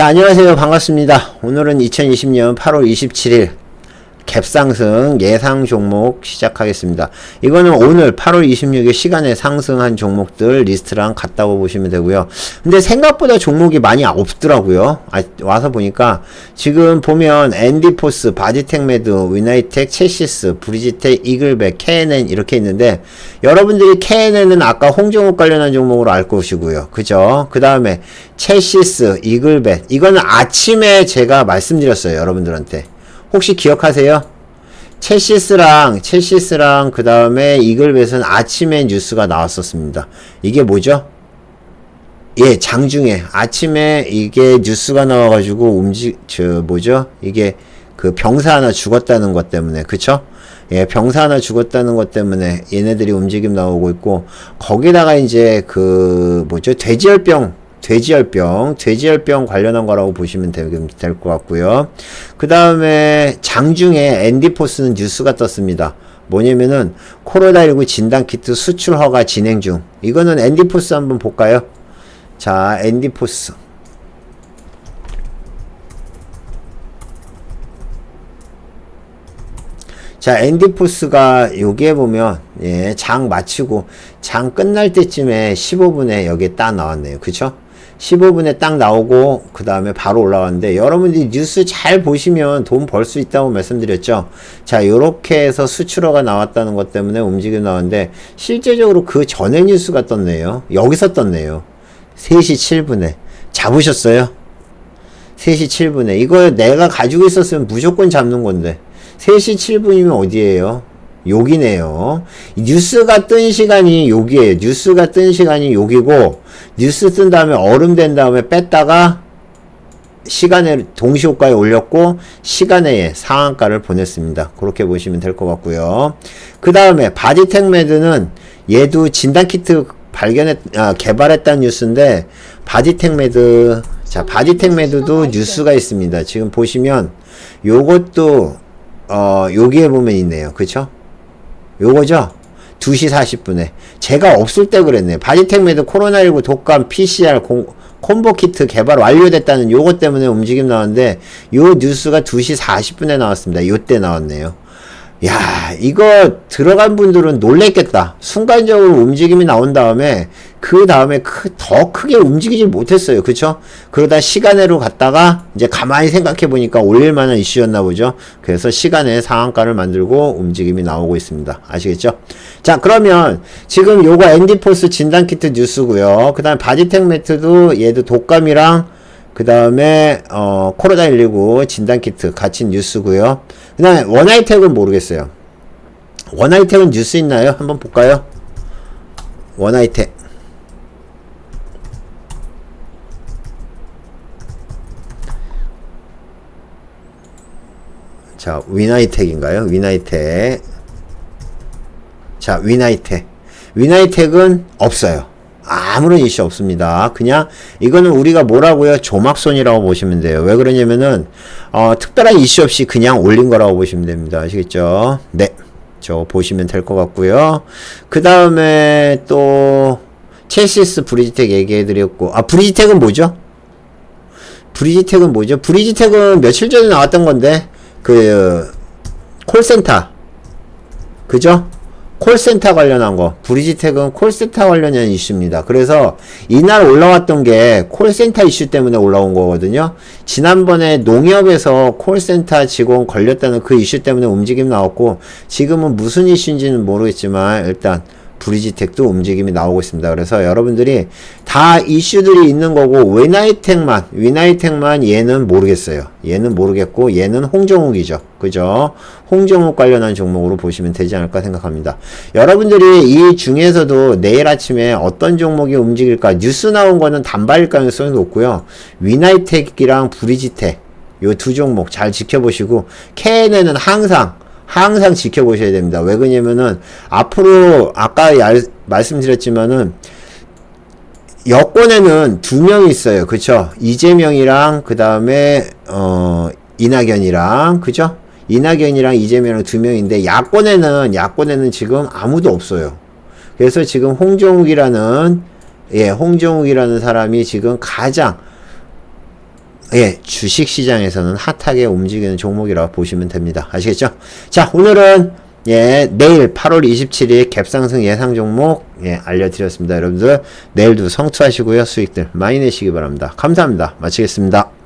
자, 안녕하세요. 반갑습니다. 오늘은 2020년 8월 27일 갭상승 예상 종목 시작하겠습니다. 이거는 오늘 8월 26일 시간에 상승한 종목들 리스트랑 같다고 보시면 되고요. 근데 생각보다 종목이 많이 없더라고요. 아, 와서 보니까 지금 보면 앤디포스, 바디텍메드, 위나이텍, 체시스, 브리지텍, 이글백, KNN 이렇게 있는데 여러분들이 KNN은 아까 홍정욱 관련한 종목으로 알 것이고요. 그죠? 그 다음에 체시스, 이글백 이거는 아침에 제가 말씀드렸어요. 여러분들한테. 혹시 기억하세요? 첼시스랑 첼시스랑 그 다음에 이글벳은 아침에 뉴스가 나왔었습니다. 이게 뭐죠? 예, 장중에 아침에 이게 뉴스가 나와가지고 움직 저 뭐죠? 이게 그 병사 하나 죽었다는 것 때문에 그쵸? 예, 병사 하나 죽었다는 것 때문에 얘네들이 움직임 나오고 있고 거기다가 이제 그 뭐죠? 돼지열병 돼지열병, 돼지열병 관련한 거라고 보시면 될 것 같고요. 그 다음에 장중에 앤디포스는 뉴스가 떴습니다. 뭐냐면은 코로나19 진단키트 수출 허가 진행 중. 이거는 앤디포스 한번 볼까요? 자, 앤디포스. 자, 앤디포스가 여기에 보면, 예, 장 마치고, 장 끝날 때쯤에 15분에 여기에 딱 나왔네요. 그쵸? 15분에 딱 나오고 그 다음에 바로 올라왔는데 여러분들이 뉴스 잘 보시면 돈 벌 수 있다고 말씀드렸죠? 자 요렇게 해서 수출어가 나왔다는 것 때문에 움직임 나왔는데 실제적으로 그 전에 뉴스가 떴네요. 여기서 떴네요. 3시 7분에. 잡으셨어요? 3시 7분에. 이거 내가 가지고 있었으면 무조건 잡는 건데. 3시 7분이면 어디에요 여기네요. 뉴스가 뜬 시간이 여기에요. 뉴스가 뜬 시간이 여기고 뉴스 뜬 다음에 얼음 된 다음에 뺐다가 시간에 동시효과에 올렸고 시간에 상한가를 보냈습니다. 그렇게 보시면 될 것 같고요. 그 다음에 바디텍매드는 얘도 진단키트 발견했 아, 개발했다는 뉴스인데 바디텍매드 자 바디텍매드도 뉴스가 있습니다. 지금 보시면 요것도 어 여기에 보면 있네요. 그쵸? 요거죠? 2시 40분에. 제가 없을 때 그랬네요. 바디텍매드 코로나19 독감 PCR 공, 콤보 키트 개발 완료됐다는 요것 때문에 움직임 나왔는데 요 뉴스가 2시 40분에 나왔습니다. 요때 나왔네요. 야, 이거 들어간 분들은 놀랬겠다. 순간적으로 움직임이 나온 다음에 그 다음에 크, 더 크게 움직이질 못했어요. 그쵸? 그러다 시간으로 갔다가 이제 가만히 생각해 보니까 올릴 만한 이슈였나 보죠. 그래서 시간에 상한가를 만들고 움직임이 나오고 있습니다. 아시겠죠? 자, 그러면 지금 요거 앤디포스 진단키트 뉴스고요. 그 다음에 바디텍 매트도 얘도 독감이랑 그 다음에 어, 코로나19 진단키트 같이 뉴스고요. 그 다음에 원하이텍은 모르겠어요. 원하이텍은 뉴스 있나요? 한번 볼까요? 원하이텍 자, 위나이텍인가요? 위나이텍. 자, 위나이텍. 위나이텍은 없어요. 아무런 이슈 없습니다. 그냥 이거는 우리가 뭐라고요? 조막손이라고 보시면 돼요. 왜 그러냐면은 어, 특별한 이슈 없이 그냥 올린 거라고 보시면 됩니다. 아시겠죠? 네. 저 보시면 될 것 같고요. 그 다음에 또 첼시스 브리지텍 얘기해 드렸고 아 브리지텍은 뭐죠? 브리지텍은 뭐죠? 브리지텍은 며칠 전에 나왔던 건데 그 콜센터 그죠? 콜센터 관련한 거 브리지텍은 콜센터 관련한 이슈입니다. 그래서 이날 올라왔던 게 콜센터 이슈 때문에 올라온 거거든요. 지난번에 농협에서 콜센터 직원 걸렸다는 그 이슈 때문에 움직임 나왔고 지금은 무슨 이슈인지는 모르겠지만 일단 브리지텍도 움직임이 나오고 있습니다. 그래서 여러분들이 다 이슈들이 있는 거고 위나이텍만 위나이텍만 얘는 모르겠어요. 얘는 모르겠고 얘는 홍정욱이죠. 그죠? 홍정욱 관련한 종목으로 보시면 되지 않을까 생각합니다. 여러분들이 이 중에서도 내일 아침에 어떤 종목이 움직일까 뉴스 나온 거는 단발일 가능성이 높고요. 위나이텍이랑 브리지텍 요 두 종목 잘 지켜보시고 KNN은 항상 항상 지켜보셔야 됩니다. 왜 그러냐면은 앞으로 아까 얄, 말씀드렸지만은 여권에는 두 명이 있어요. 그쵸? 이재명이랑 그 다음에 어 이낙연이랑 그죠? 이낙연이랑 이재명이랑 두 명인데 야권에는 야권에는 지금 아무도 없어요. 그래서 지금 홍정욱이라는 예, 홍정욱이라는 사람이 지금 가장 예, 주식 시장에서는 핫하게 움직이는 종목이라고 보시면 됩니다. 아시겠죠? 자, 오늘은 예, 내일 8월 27일 갭상승 예상 종목 예, 알려드렸습니다. 여러분들 내일도 성투하시고요. 수익들 많이 내시기 바랍니다. 감사합니다. 마치겠습니다.